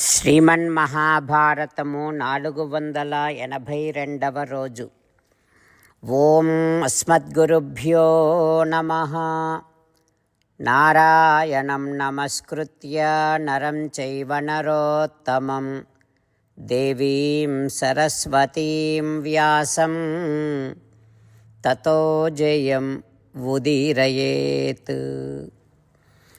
శ్రీమన్మహాభారతము నాలుగు వందల ఎనభై రెండవ రోజు. ఓం అస్మద్గురుభ్యో నమ. నారాయణం నమస్కృత్య నరం చైవ నరోత్తమం. దేవీం సరస్వతీం వ్యాసం. తతో జయం ఉదీరయేత్.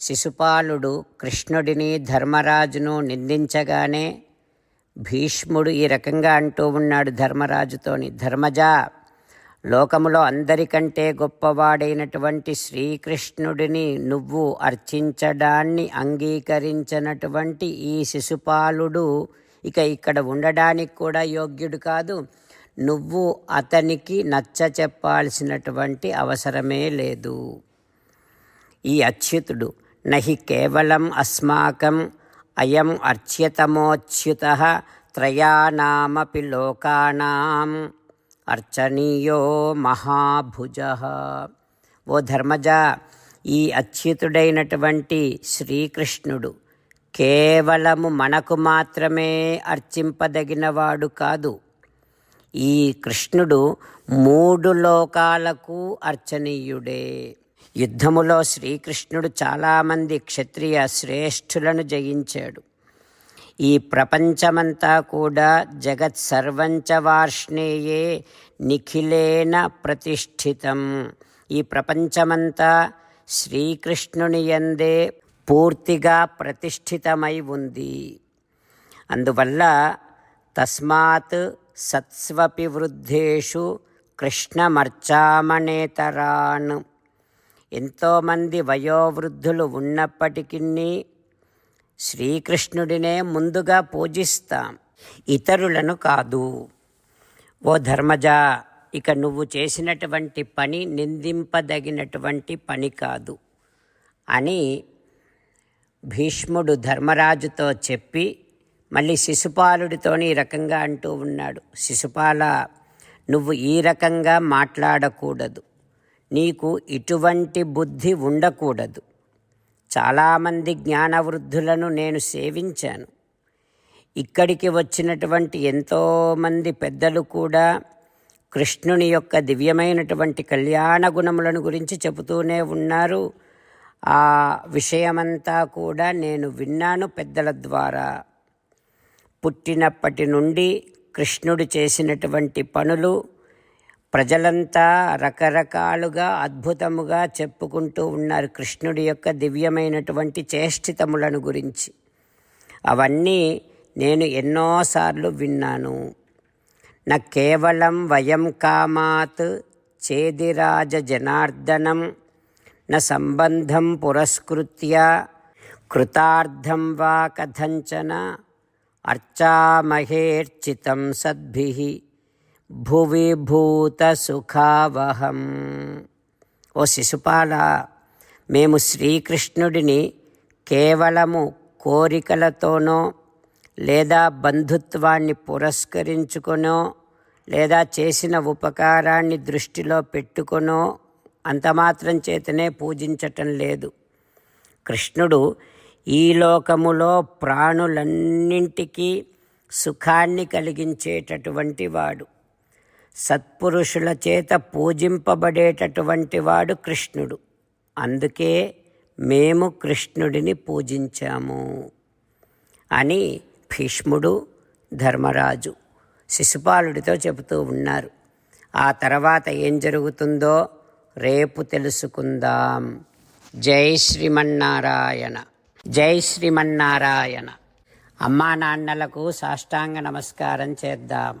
శిశుపాలుడు కృష్ణుడిని ధర్మరాజును నిందించగానే భీష్ముడు ఈ రకంగా అంటూ ఉన్నాడు ధర్మరాజుతోని ధర్మజా లోకములో అందరికంటే గొప్పవాడైనటువంటి శ్రీకృష్ణుడిని నువ్వు అర్చించడాన్ని అంగీకరించినటువంటి ఈ శిశుపాలుడు ఇక ఇక్కడ ఉండడానికి కూడా యోగ్యుడు కాదు. నువ్వు అతనికి నచ్చ చెప్పాల్సినటువంటి అవసరమే లేదు. ఈ అచ్యుతుడు నహి కేవలం అస్మాకం అయం అర్చ్యతమోచ్యుత త్రయానామపి లోకానాం. అర్చనీయో మహాభుజ. ఓ ధర్మజ ఈ అచ్యుతుడైనటువంటి శ్రీకృష్ణుడు కేవలము మనకు మాత్రమే అర్చింపదగినవాడు కాదు. ఈ కృష్ణుడు మూడు లోకాలకు అర్చనీయుడే. యుద్ధములో శ్రీకృష్ణుడు చాలామంది క్షత్రియ శ్రేష్ఠులను జయించాడు. ఈ ప్రపంచమంతా కూడా జగత్ సర్వంచ వార్ష్ణేయే నిఖిలేన ప్రతిష్ఠితం. ఈ ప్రపంచమంతా శ్రీకృష్ణుని యందే పూర్తిగా ప్రతిష్ఠితమై ఉంది. అందువల్ల తస్మాత్ సత్స్వపి వృద్ధేషు కృష్ణమర్చామణేతరాన్ ఎంతోమంది వయోవృద్ధులు ఉన్నప్పటికీ శ్రీకృష్ణుడినే ముందుగా పూజిస్తాం. ఇతరులను కాదు. ఓ ధర్మజ ఇక నువ్వు చేసినటువంటి పని నిందింపదగినటువంటి పని కాదు అని భీష్ముడు ధర్మరాజుతో చెప్పి మళ్ళీ శిశుపాలుడితోని ఈ రకంగా అంటూ ఉన్నాడు. శిశుపాల నువ్వు ఈ రకంగా మాట్లాడకూడదు. నీకు ఇటువంటి బుద్ధి ఉండకూడదు. చాలామంది జ్ఞానవృద్ధులను నేను సేవించాను. ఇక్కడికి వచ్చినటువంటి ఎంతోమంది పెద్దలు కూడా కృష్ణుని యొక్క దివ్యమైనటువంటి కళ్యాణ గుణములను గురించి చెబుతూనే ఉన్నారు. ఆ విషయమంతా కూడా నేను విన్నాను పెద్దల ద్వారా. పుట్టినప్పటి నుండి కృష్ణుడు చేసినటువంటి పనులు ప్రజలంతా రకరకాలుగా అద్భుతముగా చెప్పుకుంటూ ఉన్నారు కృష్ణుడి యొక్క దివ్యమైనటువంటి చేష్టితములను గురించి. అవన్నీ నేను ఎన్నోసార్లు విన్నాను. నా కేవలం వయం కామాత్ చేదిరాజ జనార్దనం నా సంబంధం పురస్కృత్య కృతార్థం వా కథంచన అర్చామహేర్చితం సద్భి. భువి భూత సుఖావహం ఓ శిశుపాల మేము శ్రీకృష్ణుడిని కేవలము కోరికలతోనో లేదా బంధుత్వాన్ని పురస్కరించుకునో లేదా చేసిన ఉపకారాన్ని దృష్టిలో పెట్టుకునో అంతమాత్రం చేతనే పూజించటం లేదు. కృష్ణుడు ఈ లోకములో ప్రాణులన్నింటికీ సుఖాన్ని కలిగించేటటువంటి వాడు. సత్పురుషుల చేత పూజింపబడేటటువంటి వాడు కృష్ణుడు. అందుకే మేము కృష్ణుడిని పూజించాము అని భీష్ముడు ధర్మరాజు శిశుపాలుడితో చెబుతూ ఉన్నారు. ఆ తర్వాత ఏం జరుగుతుందో రేపు తెలుసుకుందాం. జై శ్రీమన్నారాయణ. జై శ్రీమన్నారాయణ. అమ్మా నాన్నలకు సాష్టాంగ నమస్కారం చేద్దాం.